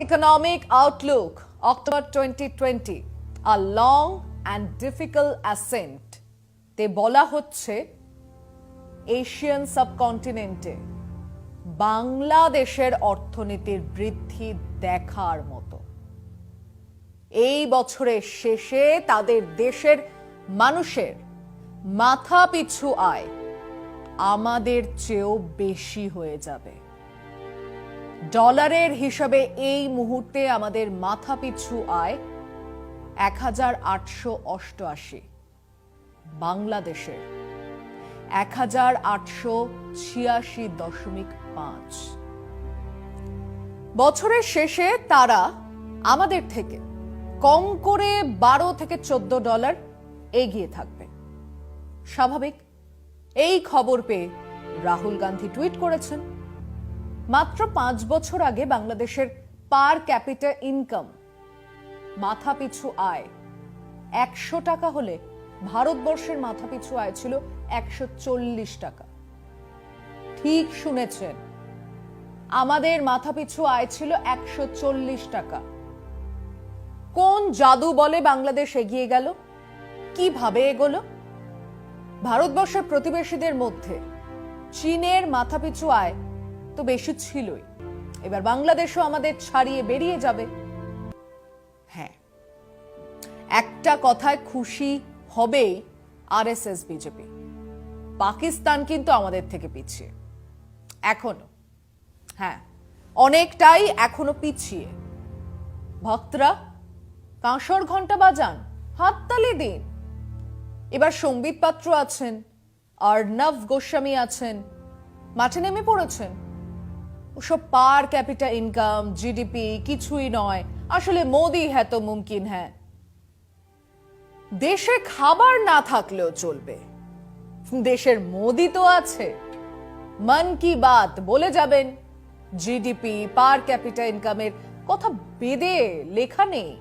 Economic outlook, October 2020, a long and difficult ascent. তে বলা হচ্ছে এশিয়ান সাবকন্টিনেন্টে বাংলাদেশের অর্থনীতির বৃদ্ধি দেখার মতো এই বছরের শেষে তাদের দেশের মানুষের মাথা পিছু আয় আমাদের চেয়েও বেশি হয়ে যাবে ডলারের হিসাবে এই মুহূর্তে আমাদের মাথা পিছু আয় এক হাজার আটশো অষ্টআশি, বাংলাদেশের এক হাজার আটশো ছিয়াশি দশমিক পাঁচ। বছরের শেষে তারা আমাদের থেকে কম করে বারো থেকে চোদ্দ ডলার এগিয়ে থাকবে। স্বাভাবিক, এই খবর পেয়ে রাহুল গান্ধী টুইট করেছেন। মাত্র পাঁচ বছর আগে বাংলাদেশের পার ক্যাপিটা ইনকাম, মাথাপিছু আয়। একশো টাকা হলে ভারতবর্ষের মাথাপিছু আয় ছিল একশো চল্লিশ টাকা। ঠিক শুনেছেন, আমাদের মাথাপিছু আয় ছিল একশো চল্লিশ টাকা। কোন জাদু বলে বাংলাদেশ এগিয়ে গেল? কীভাবে এগোলো? ভারতবর্ষের প্রতিবেশীদের মধ্যে চীনের মাথাপিছু আয় তো বেশি ছিলই। এবার বাংলাদেশও আমাদের ছাড়িয়ে বেরিয়ে যাবে। হ্যাঁ একটা কথায় খুশি হবেই আরএসএস, বিজেপি। পাকিস্তান কিন্তু আমাদের থেকে পিছিয়ে। এখনও। হ্যাঁ অনেকটাই এখনও পিছিয়ে। ভক্তরা, কাঁসর ঘণ্টা বাজান, হাততালি দিন। এবার সম্বিত পাত্র আছেন অর্ণব গোস্বামী আছেন, মাঠে নেমে পড়েছেন। ওসব পার ক্যাপিটা ইনকাম, জিডিপি কিছুই নয়। আসলে মোদি হ্যাঁ তো মুমকিন হ্যাঁ। দেশে খাবার না থাকলেও চলবে। দেশের মোদি তো আছে। মন কি বাত বলে যাবেন, জিডিপি পার ক্যাপিটা ইনকামের কথা বেদে লেখা নেই।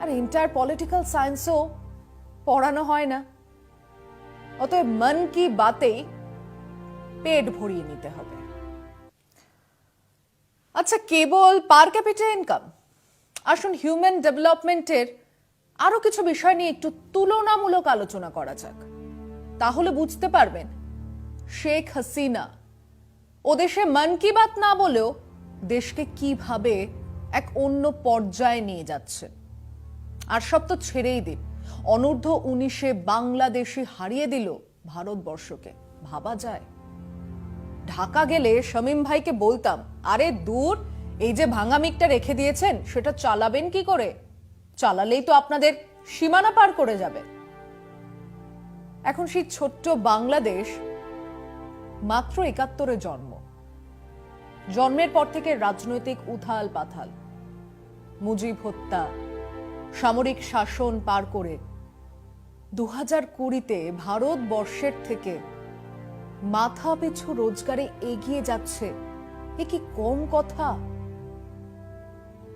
আর ইন্টার পলিটিক্যাল সায়েন্সও পড়ানো হয় না। অতএব মন কি বাতেই পেট ভরিয়ে নিতে হবে। আচ্ছা কেবল পার ক্যাপিটা ইনকাম আসুন হিউম্যান ডেভেলপমেন্টের আরও কিছু বিষয় নিয়ে একটু তুলনামূলক আলোচনা করা যাক। তাহলে বুঝতে পারবেন, শেখ হাসিনা ও দেশে মন কি বাত না বলেও দেশকে কীভাবে এক অন্য পর্যায়ে নিয়ে যাচ্ছে। আর সব তো ছেড়েই দিন। অনূর্ধ্ব উনিশে বাংলাদেশে হারিয়ে দিল ভারতবর্ষকে। ভাবা যায়। ঢাকা গেলে শামীম ভাইকে বলতাম, আরে দূর, এই যে ভাঙা মিকটা রেখে দিয়েছেন, সেটা চালাবেন কি করে? চালালেই তো আপনাদের সীমানা পার করে যাবে। এখন সেই ছোট্ট বাংলাদেশ মাত্র একাত্তরে জন্ম। জন্মের পর থেকে রাজনৈতিক উথাল পাথাল মুজিব হত্যা, সামরিক শাসন পার করে। দু হাজার কুড়িতে ভারতবর্ষের থেকে মাথা পিছু রোজগারে এগিয়ে যাচ্ছে। এ কি কম কথা?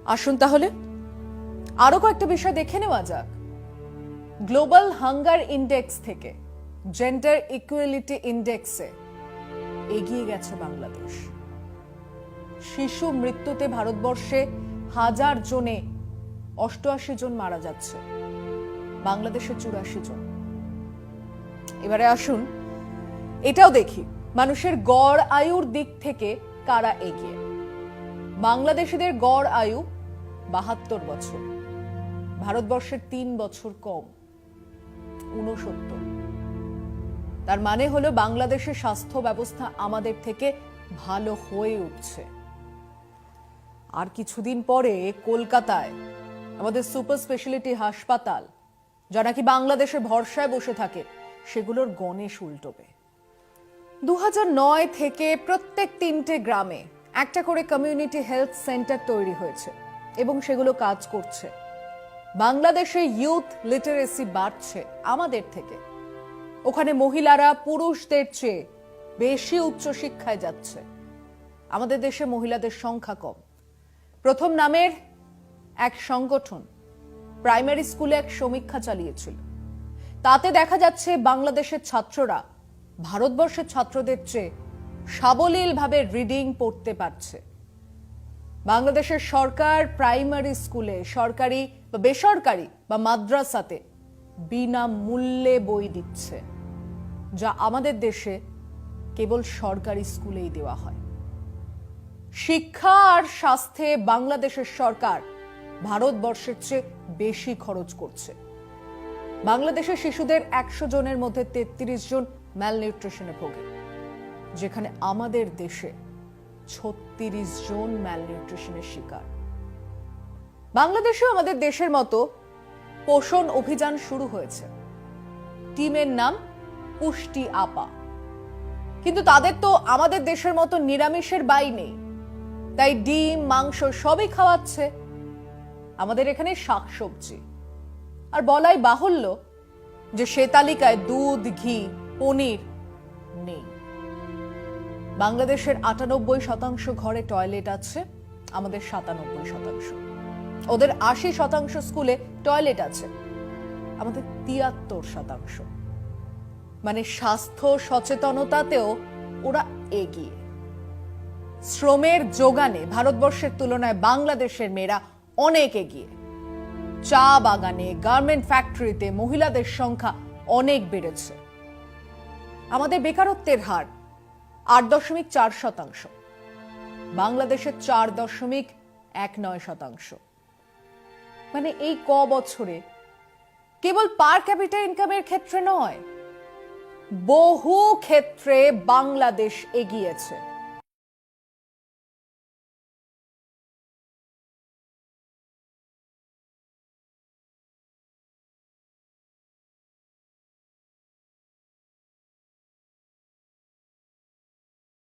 আসুন তাহলে। আরও কয়েকটা বিষয় দেখে নেওয়া যাক। গ্লোবাল হাঙ্গার ইন্ডেক্স থেকে, জেন্ডার ইকুয়ালিটি ইন্ডেক্সে এগিয়ে গেছে বাংলাদেশ। শিশু মৃত্যুতে ভারতবর্ষে হাজার জনে অষ্টআশি জন মারা যাচ্ছে। বাংলাদেশে চুরাশি জন। এবারে আসুন। এটাও দেখি, মানুষের গড় আয়ুর দিক থেকে কারা এগিয়ে। বাংলাদেশিদের গড় আয়ু বাহাত্তর বছর, ভারতবর্ষের তিন বছর কম উনসত্তর তার মানে হলো বাংলাদেশের স্বাস্থ্য ব্যবস্থা আমাদের থেকে ভালো হয়ে উঠছে। আর কিছুদিন পরে কলকাতায় আমাদের সুপার স্পেশালিটি হাসপাতাল যা নাকি বাংলাদেশের ভরসায় বসে থাকে, সেগুলোর গণেশ উল্টোবে। দু থেকে প্রত্যেক তিনটে গ্রামে একটা করে কমিউনিটি হেলথ সেন্টার তৈরি হয়েছে এবং সেগুলো কাজ করছে। বাংলাদেশে ইউথ লিটারেসি বাড়ছে আমাদের থেকে। ওখানে মহিলারা পুরুষদের চেয়ে বেশি উচ্চশিক্ষায় যাচ্ছে। আমাদের দেশে মহিলাদের সংখ্যা কম। প্রথম নামের এক সংগঠন প্রাইমারি স্কুলে এক সমীক্ষা চালিয়েছিল। তাতে দেখা যাচ্ছে বাংলাদেশের ছাত্ররা ভারতবর্ষের ছাত্রদের চেয়ে সাবলীলভাবে রিডিং পড়তে পারছে। বাংলাদেশের সরকার প্রাইমারি স্কুলে সরকারি বা বেসরকারি বা মাদ্রাসাতে বিনামূল্যে বই দিচ্ছে, যা আমাদের দেশে কেবল সরকারি স্কুলেই দেওয়া হয়। শিক্ষা আর স্বাস্থ্যে বাংলাদেশের সরকার ভারতবর্ষের চেয়ে বেশি খরচ করছে। বাংলাদেশের শিশুদের একশো জনের মধ্যে তেত্রিশ জন ম্যালনিউট্রিশনে ভোগে, যেখানে আমাদের দেশে ছত্রিশ জন ম্যালনিউট্রিশনের শিকার। বাংলাদেশেও আমাদের দেশের মতো পোষণ অভিযান শুরু হয়েছে। টিমের নাম পুষ্টি আপা। কিন্তু তাদের তো আমাদের দেশের মতো নিরামিষের বাই নেই। তাই ডিম, মাংস সবই খাওয়াচ্ছে আমাদের এখানে শাকসবজি। আর বলাই বাহুল্য যে সে তালিকায় দুধ, ঘি পনির নেই। বাংলাদেশের আটানব্বই শতাংশ ঘরে টয়লেট আছে, আমাদের সাতানব্বই শতাংশ। ওদের আশি শতাংশ স্কুলে টয়লেট আছে, আমাদের তিয়াত্তর শতাংশ। মানে স্বাস্থ্য সচেতনতাতেও ওরা এগিয়ে। শ্রমের যোগানে ভারতবর্ষের তুলনায় বাংলাদেশের মেয়েরা অনেক এগিয়ে। চা বাগানে গার্মেন্ট ফ্যাক্টরিতে মহিলাদের সংখ্যা অনেক বেড়েছে। আমাদের বেকারত্বের হার আট দশমিক চার শতাংশ। বাংলাদেশের চার দশমিক এক নয় শতাংশ। মানে এই ক বছরে কেবল পার ক্যাপিটাল ইনকামের ক্ষেত্রে নয়, বহু ক্ষেত্রে বাংলাদেশ এগিয়েছে।